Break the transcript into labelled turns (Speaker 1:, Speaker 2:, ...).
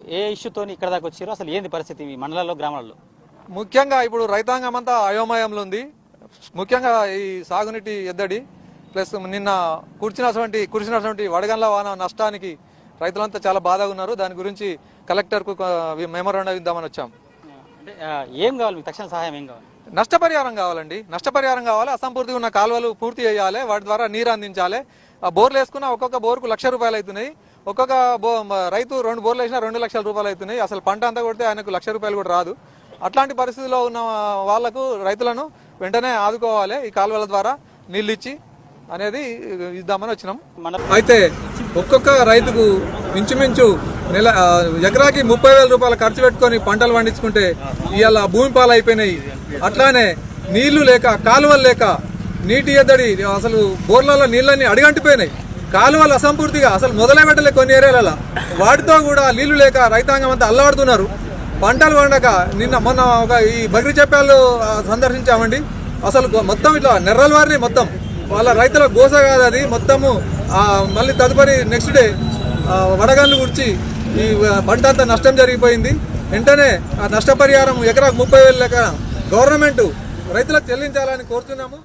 Speaker 1: ఏ ఇష్యూతోని ఇక్కడ దాకా వచ్చారు అసలు ఏంది పరిస్థితి మీ మండలాల్లో గ్రామాల్లో?
Speaker 2: ముఖ్యంగా ఇప్పుడు రైతాంగం అంతా అయోమయంలో ఉంది ముఖ్యంగా ఈ సాగునీటి ఎద్దడి ప్లస్ నిన్న కూర్చున్నటువంటి కురిసినటువంటి వడగండ్ల వాన నష్టానికి రైతులంతా చాలా బాధగా ఉన్నారు. దాని గురించి కలెక్టర్కు మెమోరాండం ఇద్దామని వచ్చాం.
Speaker 1: అంటే ఏం కావాలి? మీకు తక్షణ సహాయం ఏం కావాలి?
Speaker 2: నష్టపరిహారం కావాలండి. నష్టపరిహారం కావాలి. అసంపూర్తిగా ఉన్న కాలువలు పూర్తి చేయాలి. వాటి ద్వారా నీరు అందించాలి. ఆ బోర్లు వేసుకున్న ఒక్కొక్క బోర్కు లక్ష రూపాయలు అవుతున్నాయి. ఒక్కొక్క బో రైతు రెండు బోర్లు వేసినా రెండు లక్షల రూపాయలు అవుతున్నాయి. అసలు పంట అంతా కొడితే ఆయనకు లక్ష రూపాయలు కూడా రాదు. అట్లాంటి పరిస్థితిలో ఉన్న వాళ్ళకు రైతులను వెంటనే ఆదుకోవాలి ఈ కాలువల ద్వారా నీళ్ళు ఇచ్చి అనేది ఇద్దామని వచ్చినాం. అయితే ఒక్కొక్క రైతుకు ఇంచుమించు నెల ఎకరాకి ముప్పై వేల రూపాయలు ఖర్చు పెట్టుకొని పంటలు పండించుకుంటే ఇవాళ భూమి పాలు అయిపోయినాయి అట్లానే నీళ్ళు లేక కాలువలు లేక నీటి ఎద్దడి అసలు బోర్లలో నీళ్ళని అడిగంటిపోయినాయి. కాలువలు అసంపూర్తిగా అసలు మొదలే పెట్టలే కొన్ని ఏరియాలలో. వాటితో కూడా నీళ్ళు లేక రైతాంగం అంతా అల్లాడుతున్నారు. పంటలు పండక నిన్న మొన్న ఒక ఈ బగ్రి చెప్పాలు సందర్శించామండి. అసలు మొత్తం ఇట్లా నెర్రలు వారిని మొత్తం. వాళ్ళ రైతుల గోస కాదు అది మొత్తము మళ్ళీ తదుపరి నెక్స్ట్ డే ఆ, వడగళ్ళు గుర్చి ఈ పంట అంతా నష్టం జరిగిపోయింది. వెంటనే ఆ నష్టపరిహారం ఎకరాకు ముప్పై వేలు లెక్క గవర్నమెంట్ రైతులకు చెల్లించాలని కోరుతున్నాము.